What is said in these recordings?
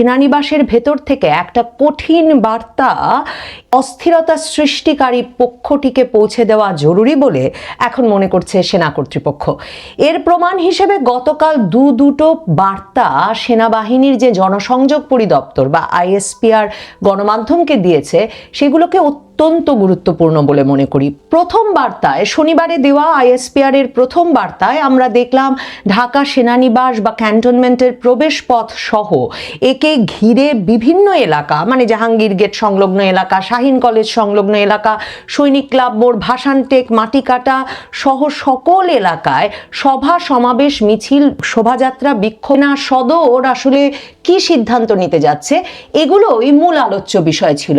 সেনানিবাসের ভেতর থেকে একটা কঠিন বার্তা অস্থিরতা সৃষ্টিকারী পক্ষটিকে পৌঁছে দেওয়া জরুরি বলে এখন মনে করছে সেনা কর্তৃপক্ষ। এর প্রমাণ হিসেবে গতকাল দু দুটো বার্তা সেনাবাহিনীর যে জনসংযোগ পরিদপ্তর বা আইএসপিআর গণমাধ্যমকে দিয়েছে, সেগুলোকে অত্যন্ত গুরুত্বপূর্ণ বলে মনে করি। প্রথম বার্তায়, শনিবারে দেওয়া আইএসপিআর এর প্রথম বার্তায় আমরা দেখলাম ঢাকা সেনানিবাস বা ক্যান্টনমেন্টের প্রবেশ পথ সহ একে ঘিরে বিভিন্ন এলাকা মানে জাহাঙ্গীর গেট সংলগ্ন এলাকা, শাহিন কলেজ সংলগ্ন এলাকা, সৈনিক ক্লাব মোড় ভাসানটেক মাটিকাটা সহ সকল এলাকায় সভা, সমাবেশ, মিছিল, শোভাযাত্রা বিক্ষোভনা সদর আসলে কি সিদ্ধান্ত নিতে যাচ্ছে এগুলোই মূল আলোচ্য বিষয় ছিল।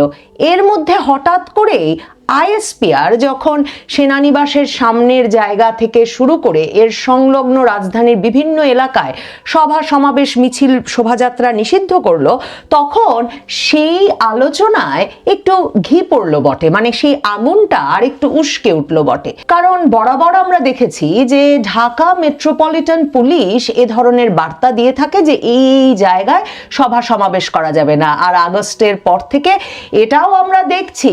এর মধ্যে হঠাৎ করেই আইএসপিআর যখন সেনানিবাসের সামনের জায়গা থেকে শুরু করে এর সংলগ্ন রাজধানীর বিভিন্ন এলাকায় সভা সমাবেশ মিছিল শোভাযাত্রা নিষিদ্ধ করল, তখন সেই আলোচনায় একটু ঘি পড়ল বটে মানে সেই আগুনটা আর একটু উস্কে উঠল বটে। কারণ বরাবর আমরা দেখেছি যে ঢাকা মেট্রোপলিটন পুলিশ এ ধরনের বার্তা দিয়ে থাকে যে এই জায়গায় সভা সমাবেশ করা যাবে না। আর আগস্টের পর থেকে এটাও আমরা দেখছি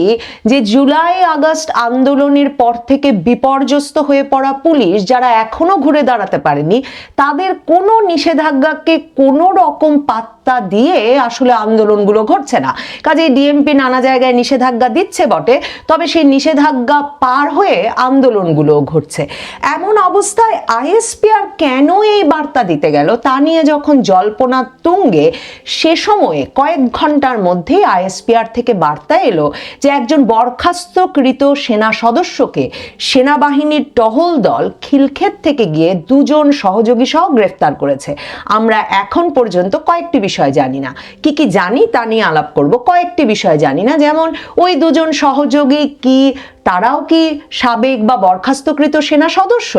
যে জুলাই আগস্ট আন্দোলনের পর থেকে বিপর্যস্ত হয়ে পড়া পুলিশ যারা এখনও ঘুরে দাঁড়াতে পারেনি, তাদের কোনো নিষেধাজ্ঞাকে কোনো রকম পাত্তা দিয়ে আসলে আন্দোলনগুলো ঘটছে না। কাজেই ডিএমপি নানা জায়গায় নিষেধাজ্ঞা দিচ্ছে বটে, তবে সেই নিষেধাজ্ঞা পার হয়ে আন্দোলনগুলো ঘটছে। এমন অবস্থায় আইএসপিআর কেন এই বার্তা দিতে গেল? তা নিয়ে যখন জল্পনা তুঙ্গে, সে সময়ে কয়েক ঘণ্টার মধ্যেই আইএসপিআর থেকে বার্তা এলো যে একজন বরখাস্তকৃত সেনা সদস্যকে সেনাবাহিনীর টহল দল খিলক্ষেত থেকে গিয়ে দুজন সহযোগী সহ গ্রেফতার করেছে। আমরা এখন পর্যন্ত কয়েকটি বিষয় জানি না। কি কি জানি তা নিয়ে আলাপ করব। কয়েকটি বিষয় জানি না। যেমন ওই দুজন সহযোগী কি তারাও কি সাবেক বা বরখাস্তকৃত সেনা সদস্য?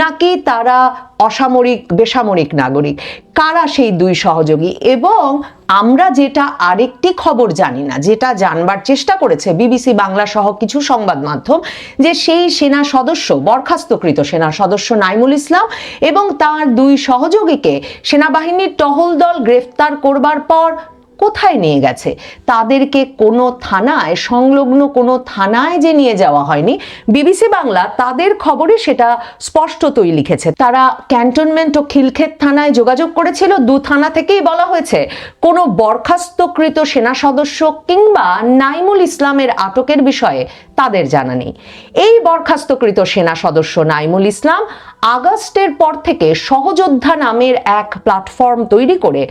নাকি তারা অসামরিক, বেসামরিক নাগরিক? কারা সেই দুই সহযোগী? এবং আমরা যেটা আরেকটি খবর জানি না, যেটা জানবার চেষ্টা করেছে বিবিসি বাংলা সহ কিছু সংবাদ মাধ্যম, যে সেই সেনা সদস্য, বরখাস্তকৃত সেনা সদস্য নাইমুল ইসলাম এবং তার দুই সহযোগীকে সেনাবাহিনীর টহল দল গ্রেফতার করবার পর কোথায় নিয়ে গেছে? তাদেরকে কোনো থানায়, সংলগ্ন কোনো থানায় যে নিয়ে যাওয়া হয়নি, বিবিসি বাংলা তাদের খবরে সেটা স্পষ্টতই লিখেছে। তারা ক্যান্টনমেন্ট ও খিলক্ষেত থানায় যোগাযোগ করেছিল। দু থানা থেকেই বলা হয়েছে, কোনো বরখাস্তকৃত সেনা সদস্য কিংবা নাইমুল ইসলামের আটকের বিষয়ে তাদের জানা নেই। এই বরখাস্তকৃত সেনা সদস্য নাইমুল ইসলাম আগস্টের পর থেকে সহযোদ্ধা নামের এক প্ল্যাটফর্ম তৈরি করে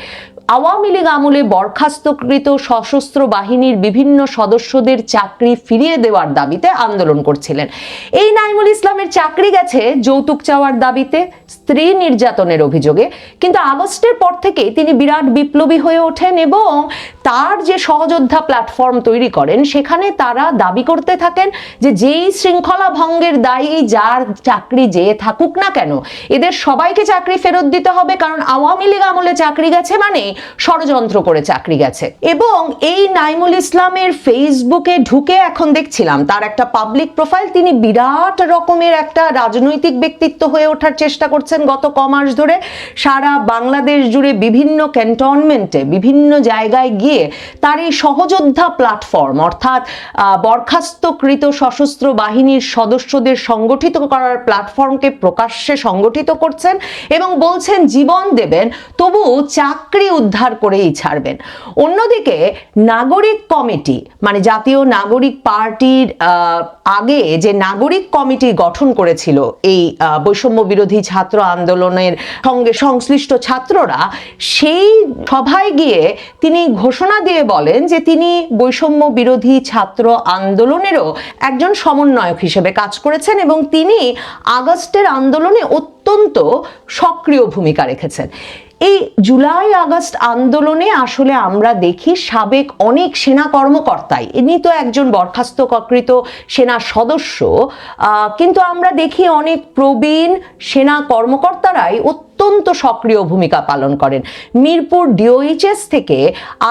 আওয়ামী লীগ আমলে বরখাস্তকৃত সশস্ত্র বাহিনীর বিভিন্ন সদস্যদের চাকরি ফিরিয়ে দেওয়ার দাবিতে আন্দোলন করছিলেন। এই নাইমুল ইসলামের চাকরি গেছে যৌতুক চাওয়ার দাবিতে, স্ত্রী নির্যাতনের অভিযোগে। কিন্তু আগস্টের পর থেকে তিনি বিরাট বিপ্লবী হয়ে ওঠেন এবং তার যে সহযোদ্ধা প্ল্যাটফর্ম তৈরি করেন, সেখানে তারা দাবি করতে থাকেন যে যেই শৃঙ্খলা ভঙ্গের দায়ী, যার চাকরি যে থাকুক না কেন, এদের সবাইকে চাকরি ফেরত দিতে হবে। কারণ আওয়ামী লীগ আমলে চাকরি গেছে মানে ষড়যন্ত্র করে চাকরি গেছে। এবং এই নাইমুল ইসলামের ফেসবুকে ঢুকে এখন দেখছিলাম, তার একটা পাবলিক প্রোফাইল তিনি বিরাট রকমের একটা রাজনৈতিক ব্যক্তিত্ব হয়ে ওঠার চেষ্টা করছেন গত ক মাস ধরে। সারা বাংলাদেশ জুড়ে বিভিন্ন ক্যান্টনমেন্টে, বিভিন্ন জায়গায় গিয়ে তার এই সহযোদ্ধা প্ল্যাটফর্ম অর্থাৎ বরখাস্তকৃত সশস্ত্র বাহিনীর সদস্যদের সংগঠিত করার প্ল্যাটফর্মকে প্রকাশ্যে সংগঠিত করছেন এবং বলছেন, জীবন দেবেন তবু চাকরি উদ্ধার করেই ছাড়বেন। অন্যদিকে নাগরিক কমিটি মানে জাতীয় নাগরিক পার্টির আগে যে নাগরিক কমিটি গঠন করেছিল এই বৈষম্য বিরোধী ছাত্র আন্দোলনের সঙ্গে সংশ্লিষ্ট ছাত্ররা, সেই সভায় গিয়ে তিনি ঘোষণা দিয়ে বলেন যে তিনি বৈষম্য বিরোধী ছাত্র আন্দোলনেরও একজন সমন্বয়ক হিসেবে কাজ করেছেন এবং তিনি আগস্টের আন্দোলনে অত্যন্ত সক্রিয় ভূমিকা রেখেছেন। এই জুলাই আগস্ট আন্দোলনে আসলে আমরা দেখি সাবেক অনেক সেনা কর্মকর্তাই, ইনি তো একজন বরখাস্তকৃত সেনা সদস্য কিন্তু আমরা দেখি অনেক প্রবীণ সেনা কর্মকর্তারাই অত্যন্ত সক্রিয় ভূমিকা পালন করেন। মিরপুর ডিওএইচএস থেকে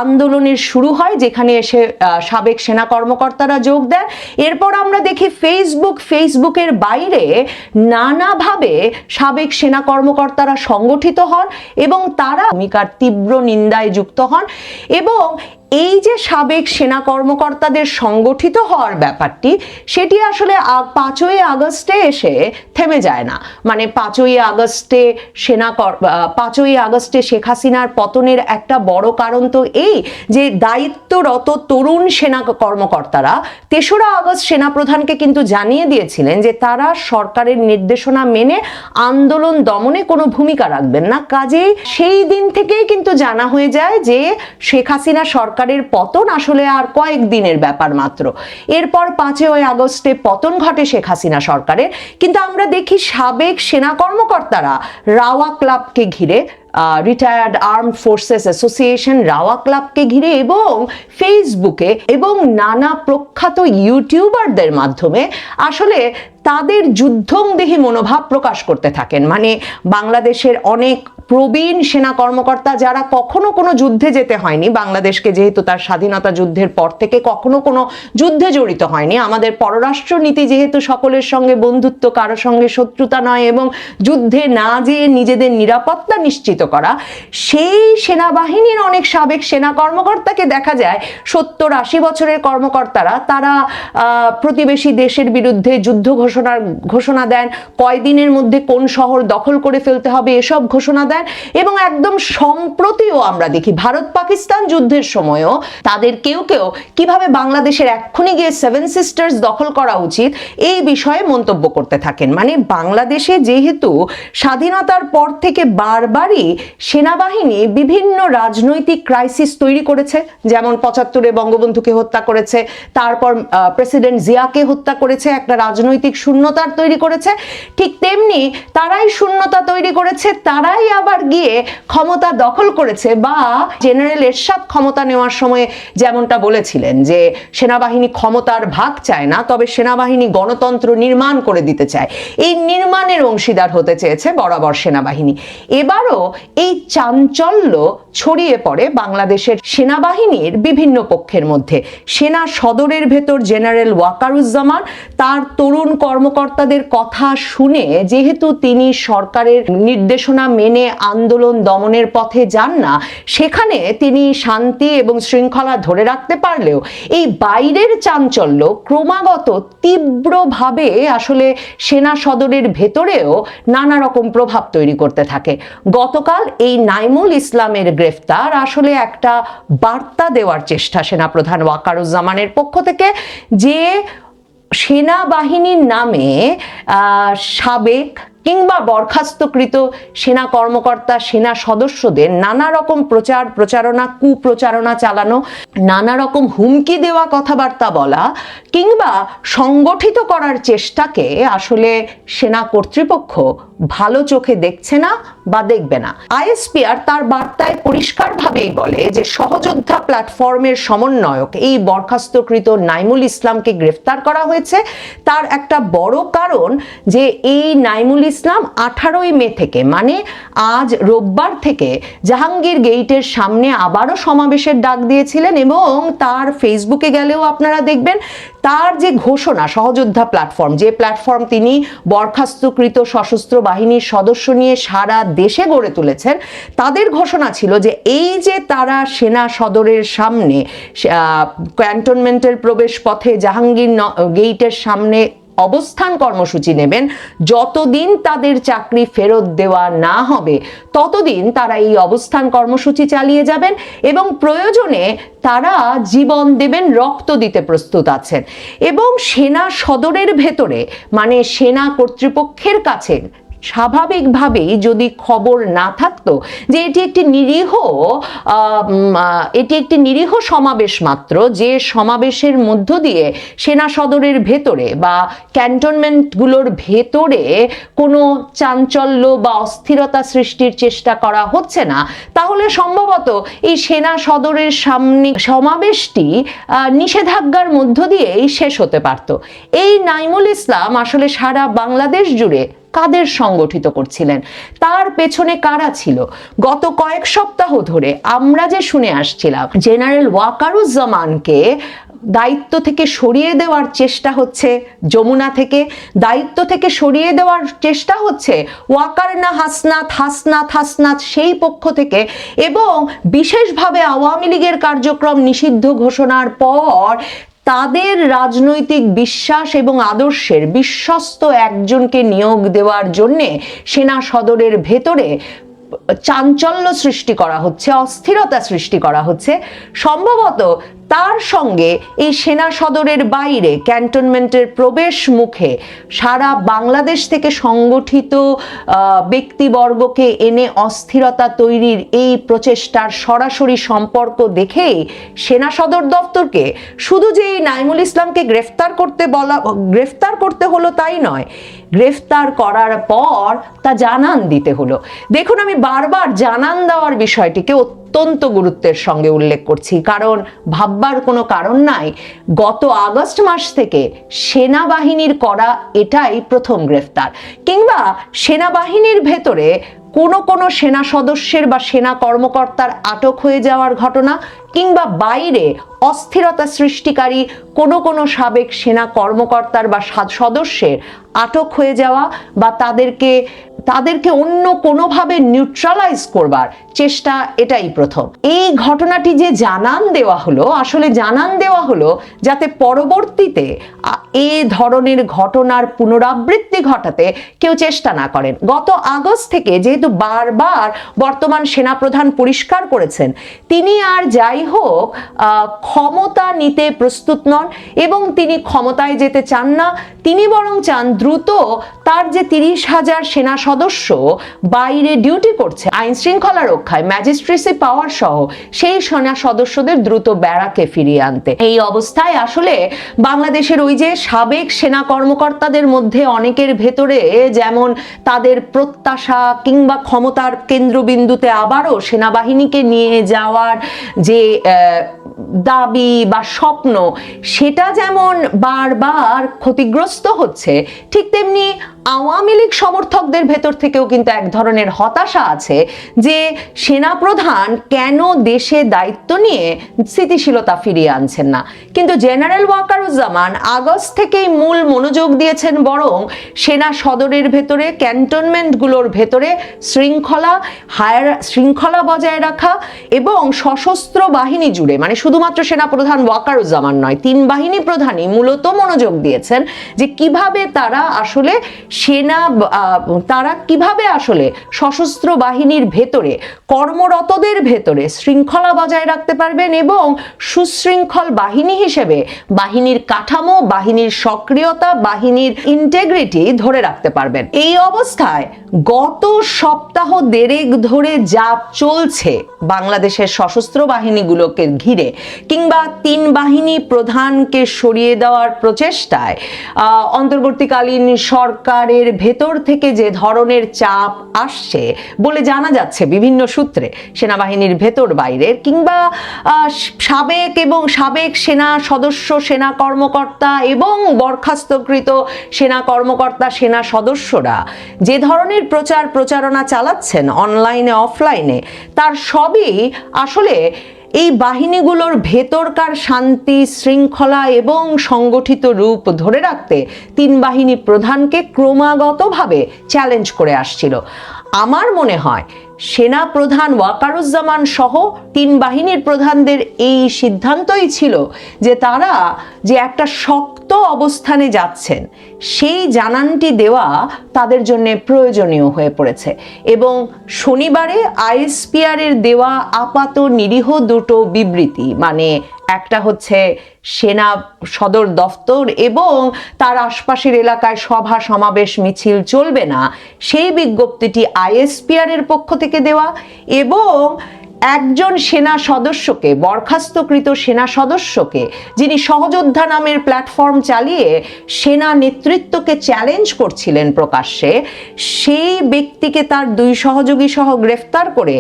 আন্দোলনের শুরু হয়, যেখানে এসে সাবেক সেনা কর্মকর্তারা যোগ দেন। এরপর আমরা দেখি ফেসবুক ফেসবুকের বাইরে নানাভাবে সাবেক সেনা কর্মকর্তারা সংগঠিত হন এবং তারা ভূমিকার তীব্র নিন্দায় যুক্ত হন এবং এই যে সাবেক সেনা কর্মকর্তাদের সংগঠিত হওয়ার ব্যাপারটি, সেটি আসলে পাঁচই আগস্টে এসে থেমে যায় না। মানে পাঁচই আগস্টে সেনা পাঁচই আগস্টে শেখ হাসিনার পতনের একটা বড় কারণ তো এই যে দায়িত্বরত তরুণ সেনা কর্মকর্তারা, তেসরা আগস্ট সেনাপ্রধানকে কিন্তু জানিয়ে দিয়েছিলেন যে তারা সরকারের নির্দেশনা মেনে আন্দোলন দমনে কোনো ভূমিকা রাখবেন না। কাজেই সেই দিন থেকেই কিন্তু জানা হয়ে যায় যে শেখ হাসিনা সরকারের পতন আসলে আর কয়েক দিনের ব্যাপার মাত্র। এরপর পাঁচই আগস্টে পতন ঘটে শেখ হাসিনা সরকারের। কিন্তু আমরা দেখি সাবেক সেনা কর্মকর্তারা রাওয়া ক্লাবকে ঘিরে রিটায়ার্ড আর্ম ফোর্সেস অ্যাসোসিয়েশন রাওয়া ক্লাবকে ঘিরে এবং ফেসবুকে এবং নানা প্রখ্যাত ইউটিউবারদের মাধ্যমে আসলে তাদের যুদ্ধংদেহী মনোভাব প্রকাশ করতে থাকেন। মানে বাংলাদেশের অনেক প্রবীণ সেনা কর্মকর্তা যারা কখনো কোনো যুদ্ধে যেতে হয়নি, বাংলাদেশকে যেহেতু তার স্বাধীনতা যুদ্ধের পর থেকে কখনো কোনো যুদ্ধে জড়িত হয়নি, আমাদের পররাষ্ট্র নীতি যেহেতু সকলের সঙ্গে বন্ধুত্ব, কারও সঙ্গে শত্রুতা নয় এবং যুদ্ধে না যেয়ে নিজেদের নিরাপত্তা নিশ্চিত করা। সেই সেনাবাহিনীর অনেক সাবেক সেনা কর্মকর্তাকে দেখা যায়, সত্তর আশি বছরের কর্মকর্তারা, তারা প্রতিবেশী দেশের বিরুদ্ধে যুদ্ধ ঘোষণার ঘোষণা দেন, কয়দিনের মধ্যে কোন শহর দখল করে ফেলতে হবে এসব ঘোষণা দেন এবং একদম সম্প্রতিও আমরা দেখি, ভারত পাকিস্তান যুদ্ধের সময়ও তাদের কেউ কেউ কীভাবে বাংলাদেশের এক্ষুনি গিয়ে সেভেন সিস্টার্স দখল করা উচিত, এই বিষয়ে মন্তব্য করতে থাকেন। মানে বাংলাদেশে যেহেতু স্বাধীনতার পর থেকে বারবারই সেনাবাহিনী বিভিন্ন রাজনৈতিক ক্রাইসিস তৈরি করেছে, যেমন পঁচাত্তরে বঙ্গবন্ধুকে হত্যা করেছে, তারপর প্রেসিডেন্ট জিয়াকে হত্যা করেছে, একটা রাজনৈতিক শূন্যতার তৈরি করেছে। ঠিক তেমনি তারাই শূন্যতা তৈরি করেছে, তারাই আবার গিয়ে ক্ষমতা দখল করেছে বা জেনারেল এরশাদ ক্ষমতা নেওয়ার সময় যেমনটা বলেছিলেন যে সেনাবাহিনী ক্ষমতার ভাগ চায় না, তবে সেনাবাহিনী গণতন্ত্র নির্মাণ করে দিতে চায়। এই নির্মাণের অংশীদার হতে চেয়েছে বরাবর সেনাবাহিনী। এবারও এই চাঞ্চল্য ছড়িয়ে পড়ে বাংলাদেশের সেনাবাহিনীর বিভিন্ন পক্ষের মধ্যে। সেনা সদরের ভেতর জেনারেল ওয়াকারুজ্জামান, তার তরুণ কর্মকর্তাদের কথা শুনে যেহেতু তিনি সরকারের নির্দেশনা মেনে আন্দোলন দমনের পথে যান না, সেখানে তিনি শান্তি এবং শৃঙ্খলা ধরে রাখতে পারলেও এই বাইরের চাঞ্চল্য ক্রমাগত তীব্রভাবে আসলে সেনা সদরের ভেতরেও নানা রকম প্রভাব তৈরি করতে থাকে। গতকাল এই নাইমুল ইসলামের গ্রেফতার। আসলে একটা বার্তা দেওয়ার চেষ্টা সেনাপ্রধান ওয়াকারুজ্জামানের পক্ষ থেকে যে সেনাবাহিনীর নামে সাবেক কিংবা বরখাস্তকৃত সেনা কর্মকর্তা, সেনা সদস্যদের নানা রকম প্রচার, প্রচারণা, কুপ্রচারণা চালানো, নানা রকম হুমকি দেওয়া কথাবার্তা বলা কিংবা সংগঠিত করার চেষ্টাকে আসলে সেনা কর্তৃপক্ষ ভালো চোখে দেখছে না বা দেখবে না। আইএসপিআর তার বার্তায় পরিষ্কারভাবেই বলে যে সহযোদ্ধা প্ল্যাটফর্মের সমন্বয়ক, এই বরখাস্তকৃত নাইমুল ইসলামকে গ্রেফতার করা হয়েছে। তার একটা বড় কারণ যে এই নাইমুল ইসলাম আঠারোই মে থেকে মানে আজ রোববার থেকে জাহাঙ্গীর গেইটের সামনে আবারও সমাবেশের ডাক দিয়েছিলেন এবং তার ফেসবুকে গেলেও আপনারা দেখবেন তার যে ঘোষণা সহযোদ্ধা প্ল্যাটফর্ম যে প্ল্যাটফর্ম তিনি বরখাস্তকৃত সশস্ত্র বাহিনীর সদস্য নিয়ে সারা দেশে গড়ে তুলেছেন, তাদের ঘোষণা ছিল যে এই যে তারা সেনা সদরের সামনে ক্যান্টনমেন্টের প্রবেশ পথে জাহাঙ্গীর গেইটের সামনে অবস্থান কর্মসূচি নেবেন। যতদিন তাদের চাকরি ফেরত দেওয়া না হবে, ততদিন তারা এই অবস্থান কর্মসূচি চালিয়ে যাবেন এবং প্রয়োজনে তারা জীবন দেবেন, রক্ত দিতে প্রস্তুত আছেন। এবং সেনা সদরের ভেতরে মানে সেনা কর্তৃপক্ষের কাছে স্বাভাবিকভাবেই যদি খবর না থাকতো যে এটি একটি নিরীহ এটি একটি নিরীহ সমাবেশ মাত্র, যে সমাবেশের মধ্য দিয়ে সেনা সদরের ভেতরে বা ক্যান্টনমেন্টগুলোর ভেতরে কোনো চাঞ্চল্য বা অস্থিরতা সৃষ্টির চেষ্টা করা হচ্ছে না, তাহলে সম্ভবত এই সেনা সদরের সামনে সমাবেশটি নিষেধাজ্ঞার মধ্য দিয়েই শেষ হতে পারত। এই নাইমুল ইসলাম আসলে সারা বাংলাদেশ জুড়ে কাদের সংগঠিত করছিলেন? তার পেছনে কারা ছিল? গত কয়েক সপ্তাহ ধরে আমরা যে শুনে আসছিলাম, জেনারেল ওয়াকারুজ্জামানকে দায়িত্ব থেকে সরিয়ে দেওয়ার চেষ্টা হচ্ছে যমুনা থেকে, দায়িত্ব থেকে সরিয়ে দেওয়ার চেষ্টা হচ্ছে ওয়াকারনা হাসনাত হাসনাত হাসনাত সেই পক্ষ থেকে এবং বিশেষভাবে আওয়ামী লীগের কার্যক্রম নিষিদ্ধ ঘোষণার পর তাদের রাজনৈতিক বিশ্বাস এবং আদর্শের বিশ্বস্ত একজনকে নিয়োগ দেওয়ার জন্যে সেনা সদরের ভেতরে চাঞ্চল্য সৃষ্টি করা হচ্ছে, অস্থিরতা সৃষ্টি করা হচ্ছে। সম্ভবত তার সঙ্গে এই সেনা সদরের বাইরে ক্যান্টনমেন্টের প্রবেশ মুখে সারা বাংলাদেশ থেকে সংগঠিত ব্যক্তিবর্গকে এনে অস্থিরতা তৈরির এই প্রচেষ্টার সরাসরি সম্পর্ক দেখেই সেনা সদর দপ্তরকে শুধু যে এই নাইমুল ইসলামকে গ্রেফতার করতে বলা, গ্রেফতার করতে হলো তাই নয়, গ্রেফতার করার পর তা জানান দিতে হলো। দেখুন আমি বারবার জানান দেওয়ার বিষয়টিকে অত্যন্ত গুরুত্বের সঙ্গে উল্লেখ করছি। কারণ ভাববার কোনো কারণ নাই, গত আগস্ট মাস থেকে সেনাবাহিনীর করা এটাই প্রথম গ্রেফতার। কিংবা সেনাবাহিনীর ভেতরে কোনো কোনো সেনা সদস্যের বা সেনা কর্মকর্তার আটক হয়ে যাওয়ার ঘটনা, কিংবা বাইরে অস্থিরতা সৃষ্টিকারী কোনো কোনো সাবেক সেনা কর্মকর্তার বা সদস্যের আটক হয়ে যাওয়া বা তাদেরকে তাদেরকে অন্য কোনোভাবে নিউট্রালাইজ করবার চেষ্টা এটাই প্রথম। এই ঘটনাটি যে জানান দেওয়া হলো, আসলে জানান দেওয়া হলো যাতে পরবর্তীতে এ ধরনের ঘটনার পুনরাবৃত্তি ঘটাতে কেউ চেষ্টা না করেন। গত আগস্ট থেকে যেহেতু বারবার বর্তমান সেনাপ্রধান পরিষ্কার করেছেন, তিনি আর যাই হোক ক্ষমতা নিতে প্রস্তুত নন এবং তিনি ক্ষমতায় যেতে চান না, তিনি বরং চান দ্রুত তার যে তিরিশ হাজার সেনা সদস্য বাইরে ডিউটি করছে। আইন শৃঙ্খলা রক্ষায় ম্যাজিস্ট্রেসি পাওয়ার সহ সেই সেনা সদস্যদের দ্রুত ব্যারাকে ফিরিয়ে আনতে। এই অবস্থায় আসলে বাংলাদেশের ওই যে সাবেক সেনা কর্মকর্তাদের মধ্যে অনেকের ভেতরে যেমন তাদের প্রত্যাশা কিংবা ক্ষমতার কেন্দ্রবিন্দুতে আবারও সেনাবাহিনীকে নিয়ে যাওয়ার যে দাবি বা স্বপ্ন, সেটা যেমন বারবার ক্ষতিগ্রস্ত হচ্ছে, ঠিক তেমনি আওয়ামী লীগ সমর্থকদের ভেতর থেকেও কিন্তু এক ধরনের হতাশা আছে যে সেনাপ্রধান কেন দেশে দায়িত্ব নিয়ে স্থিতিশীলতা ফিরিয়ে আনছেন না। কিন্তু জেনারেল ওয়াকারুজ্জামান আগস্ট থেকেই মূল মনোযোগ দিয়েছেন বরং সেনা সদরের ভেতরে, ক্যান্টনমেন্টগুলোর ভেতরে শৃঙ্খলা, হায়ার শৃঙ্খলা বজায় রাখা এবং সশস্ত্র বাহিনী জুড়ে মানে শুধুমাত্র সেনাপ্রধান ওয়াকারুজ্জামান নয়, তিন বাহিনী প্রধানই মূলত মনোযোগ দিয়েছেন যে কীভাবে তারা আসলে সেনা তারা কীভাবে আসলে সশস্ত্র বাহিনীর ভেতরে, কর্মরতদের ভেতরে শৃঙ্খলা বজায় রাখতে পারবেন এবং সুশৃঙ্খল বাহিনী হিসেবে বাহিনীর কাঠামো, বাহিনীর সক্রিয়তা, বাহিনীর ইন্টেগ্রিটি ধরে রাখতে পারবেন। এই অবস্থায় গত সপ্তাহ দেড়েক ধরে যা চলছে, বাংলাদেশের সশস্ত্র বাহিনীগুলোকে ঘিরে কিংবা তিন বাহিনী প্রধানকে সরিয়ে দেওয়ার প্রচেষ্টায় অন্তর্বর্তীকালীন সরকারের ভেতর থেকে যে ধরনের চাপ আসছে বলে জানা যাচ্ছে বিভিন্ন সূত্রে, সেনাবাহিনীর ভেতর বাইরের কিংবা সাবেক এবং সাবেক সেনা সদস্য, সেনা কর্মকর্তা এবং বরখাস্তকৃত সেনা কর্মকর্তা, সেনা সদস্যরা যে ধরনের প্রচার প্রচারণা চালাচ্ছেন, অনলাইনে, অফলাইনে, তার সবই আসলে এই বাহিনীগুলোর ভেতরকার শান্তি, শৃঙ্খলা এবং সংগঠিত রূপ ধরে রাখতে তিন বাহিনী প্রধানকে ক্রমাগতভাবে চ্যালেঞ্জ করে আসছিল। আমার মনে হয় সেনা প্রধান ওয়াকারুজ্জামান সহ তিন বাহিনীর প্রধানদের এই সিদ্ধান্তই ছিল যে তারা যে একটা শক্ত অবস্থানে যাচ্ছেন, সেই জানানটি দেওয়া তাদের জন্য প্রয়োজনীয় হয়ে পড়েছে এবং শনিবারে আইএসপিআর এর দেওয়া আপাত নিরীহ দুটো বিবৃতি মানে একটা হচ্ছে সেনা সদর দফতর এবং তার আশপাশের এলাকায় সভা সমাবেশ মিছিল চলবে না, সেই বিজ্ঞপ্তিটি আইএসপিআর এর পক্ষ থেকে দেওয়া এবং একজন সেনা সদস্যকে, বরখাস্তকৃত সেনা সদস্যকে, যিনি সহযোদ্ধা নামের প্ল্যাটফর্ম চালিয়ে সেনা নেতৃত্বকে চ্যালেঞ্জ করছিলেন প্রকাশ্যে, সেই ব্যক্তিকে তার দুই সহযোগী সহ গ্রেফতার করে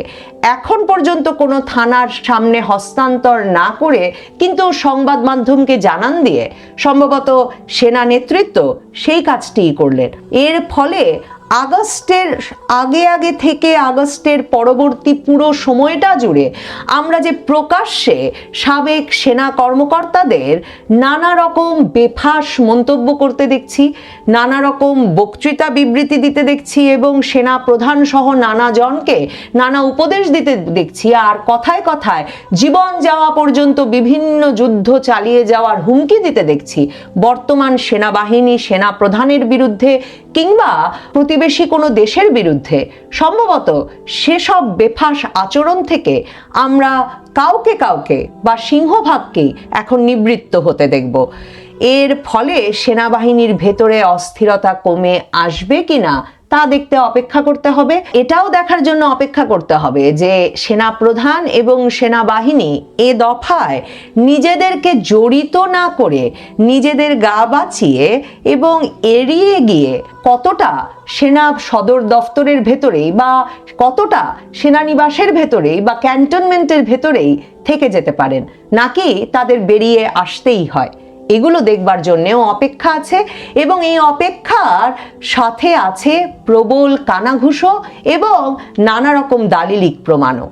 এখন পর্যন্ত কোনো থানার সামনে হস্তান্তর না করে, কিন্তু সংবাদ মাধ্যমকে জানান দিয়ে সম্ভবত সেনা নেতৃত্ব সেই কাজটিই করলেন। এর ফলে আগস্টের আগে আগে থেকে আগস্টের পরবর্তী পুরো সময়টা জুড়ে আমরা যে প্রকাশ্যে সাবেক সেনা কর্মকর্তাদের নানা রকম বেফাস মন্তব্য করতে দেখছি, নানা রকম বক্তৃতা বিবৃতি দিতে দেখছি এবং সেনা প্রধান সহ নানা জনকে নানা উপদেশ দিতে দেখছি আর কথায় কথায় জীবন যাওয়া পর্যন্ত বিভিন্ন যুদ্ধ চালিয়ে যাওয়ার হুমকি দিতে দেখছি। বর্তমান সেনাবাহিনী সেনা প্রধানের বিরুদ্ধে কিংবা প্রতিবেশী কোনো দেশের বিরুদ্ধে সম্ভবত সেসব বেফাস আচরণ থেকে আমরা কাউকে কাউকে বা সিংহভাগকেই এখন নিবৃত্ত হতে দেখব। এর ফলে সেনাবাহিনীর ভেতরে অস্থিরতা কমে আসবে কিনা তা দেখতে অপেক্ষা করতে হবে। এটাও দেখার জন্য অপেক্ষা করতে হবে যে সেনা প্রধান এবং সেনাবাহিনী এ দফায় নিজেদেরকে জড়িত না করে নিজেদের গা বাঁচিয়ে এবং এড়িয়ে গিয়ে কতটা সেনা সদর দফতরের ভেতরেই বা কতটা সেনানিবাসের ভেতরেই বা ক্যান্টনমেন্টের ভেতরেই থেকে যেতে পারেন, নাকি তাদের বেরিয়ে আসতেই হয়। এগুলো দেখবার জন্যেও অপেক্ষা আছে এবং এই অপেক্ষার সাথে আছে প্রবল কানাঘুষো এবং নানা রকম দালিলিক প্রমাণও।